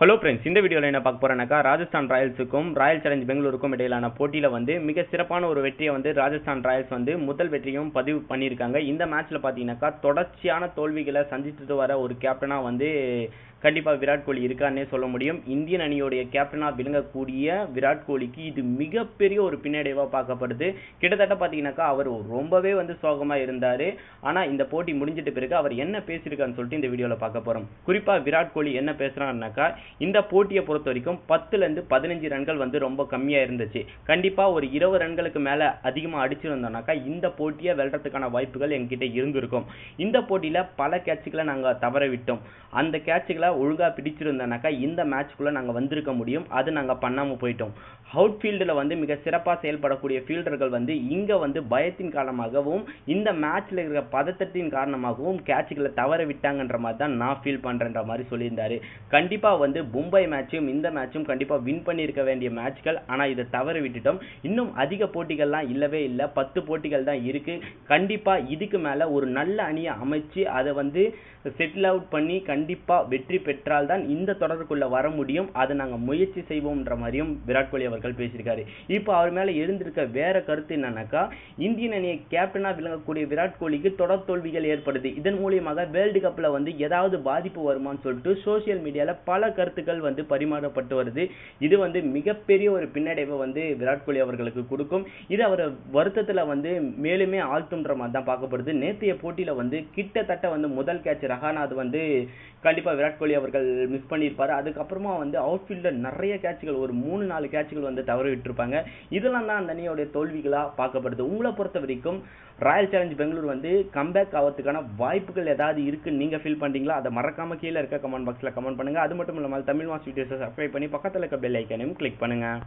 Hello friends இந்த வீடியோவில் என்ன பார்க்க போறேன்னாக்கா ராஜஸ்தான் ராயல்ஸுக்கும் ராயல் சேலஞ்ச் பெங்களூருக்கும் இடையிலான போட்டியில் வந்து மிக சிறப்பான ஒரு வெற்றியை வந்து ராஜஸ்தான் ராயல்ஸ் வந்து முதல் வெற்றியும் பதிவு பண்ணியிருக்காங்க. இந்த மேட்ச்சில் பார்த்தீங்கன்னாக்கா தொடர்ச்சியான தோல்விகளை சந்தித்துட்டு வர ஒரு கேப்டனாக வந்து கண்டிப்பாக விராட் கோலி இருக்கான்னே சொல்ல முடியும். இந்தியன் அணியோடைய கேப்டனாக விளங்கக்கூடிய விராட் கோலிக்கு இது மிகப்பெரிய ஒரு பின்னடைவாக பார்க்கப்படுது. கிட்டத்தட்ட பார்த்தீங்கன்னாக்கா அவர் ரொம்பவே வந்து சோகமாக இருந்தார். ஆனால் இந்த போட்டி முடிஞ்சிட்ட பிறகு அவர் என்ன பேசியிருக்கான்னு சொல்லிட்டு இந்த வீடியோவில் பார்க்க போகிறோம் குறிப்பாக விராட் கோலி என்ன பேசுகிறாருனாக்கா இந்த போட்டியை பொறுத்த வரைக்கும் பத்துலேருந்து பதினஞ்சு ரன்கள் வந்து ரொம்ப கம்மியாக இருந்துச்சு. கண்டிப்பாக ஒரு இருபது ரன்களுக்கு மேலே அதிகமாக அடிச்சிருந்தோம்னாக்கா இந்த போட்டியை வெல்றதுக்கான வாய்ப்புகள் எங்ககிட்ட இருந்திருக்கும். இந்த போட்டியில் பல கேட்சுகளை நாங்கள் தவற விட்டோம். அந்த கேட்சுகளை ஒழுங்காக பிடிச்சிருந்தோம்னாக்கா இந்த மேட்ச்க்குள்ளே நாங்கள் வந்திருக்க முடியும். அது நாங்கள் பண்ணாமல் போயிட்டோம். அவுட் ஃபீல்டில் வந்து மிக சிறப்பாக செயல்படக்கூடிய ஃபீல்டர்கள் வந்து இங்கே வந்து பயத்தின் காரணமாகவும் இந்த மேட்ச்சில் இருக்கிற பதத்தத்தின் காரணமாகவும் கேட்சுகளை தவற விட்டாங்கன்ற மாதிரி தான் நான் ஃபீல் பண்ணுறேன்ற மாதிரி சொல்லியிருந்தாரு. கண்டிப்பாக வந்து மும்பை மேட்சும் இந்த மேட்சும் கண்டிப்பாக வின் பண்ணியிருக்க வேண்டிய மேட்ச்கள் ஆனால் இதை தவற விட்டுட்டோம். இன்னும் அதிக போட்டிகள்லாம் இல்லவே இல்லை. பத்து போட்டிகள் தான் இருக்குது கண்டிப்பாக இதுக்கு மேலே ஒரு நல்ல அணியை அமைச்சு அதை வந்து செட்டில் அவுட் பண்ணி கண்டிப்பாக வெற்றி பெற்றால் தான் இந்த தொடருக்குள்ளே வர முடியும். அதை நாங்கள் முயற்சி செய்வோம்ன்ற மாதிரியும் விராட் கோலி அவர்கள் பேசியிருக்காரு. இப்போ அவர் மேலே எழுந்திருக்க வேற கருத்து என்னன்னாக்கா இந்தியன் அணியை கேப்டனாக விளங்கக்கூடிய விராட் கோலிக்கு தொடர் தோல்விகள் ஏற்படுது. இதன் மூலியமாக வேர்ல்டு கப்பில் வந்து ஏதாவது பாதிப்பு வருமான்னு சொல்லிட்டு சோசியல் மீடியாவில் பல கருத்து கருத்துக்கள் வந்து பரிமாறப்பட்டு வருது. இது வந்து மிகப்பெரிய ஒரு பின்னடைவை வந்து விராட் கோலி அவர்களுக்கு கொடுக்கும். இது அவர் வருத்தத்தில் வந்து மேலுமே ஆழ்த்துன்ற மாதிரி தான் பார்க்கப்படுது. நேற்றைய போட்டியில் வந்து கிட்டத்தட்ட வந்து முதல் கேட்ச் ரஹானாத் வந்து கண்டிப்பாக விராட் கோலி அவர்கள் மிஸ் பண்ணியிருப்பாரு. அதுக்கப்புறமா வந்து அவுட்ஃபீல்டில் நிறைய கேட்சுகள் ஒரு மூணு நாலு கேட்சுகள் வந்து தவறு விட்டுருப்பாங்க. இதெல்லாம் தான் அந்த அணியோடைய தோல்விகளாக பார்க்கப்படுது. உங்களை பொறுத்த வரைக்கும் ராயல் சேலஞ்ச் பெங்களூர் வந்து கம்பேக் ஆகிறதுக்கான வாய்ப்புகள் ஏதாவது இருக்குன்னு நீங்கள் ஃபீல் பண்ணுறீங்களா அதை மறக்காமல் கீழே இருக்க கமெண்ட் பாக்ஸில் கமெண்ட் பண்ணுங்கள் அது மட்டும் இல்லாமல் தமிழ் மாஸ் வீடியோஸை சப்ஸ்கிரைப் பண்ணி பக்கத்தில் இருக்க பெல் ஐக்கனையும் கிளிக் பண்ணுங்கள்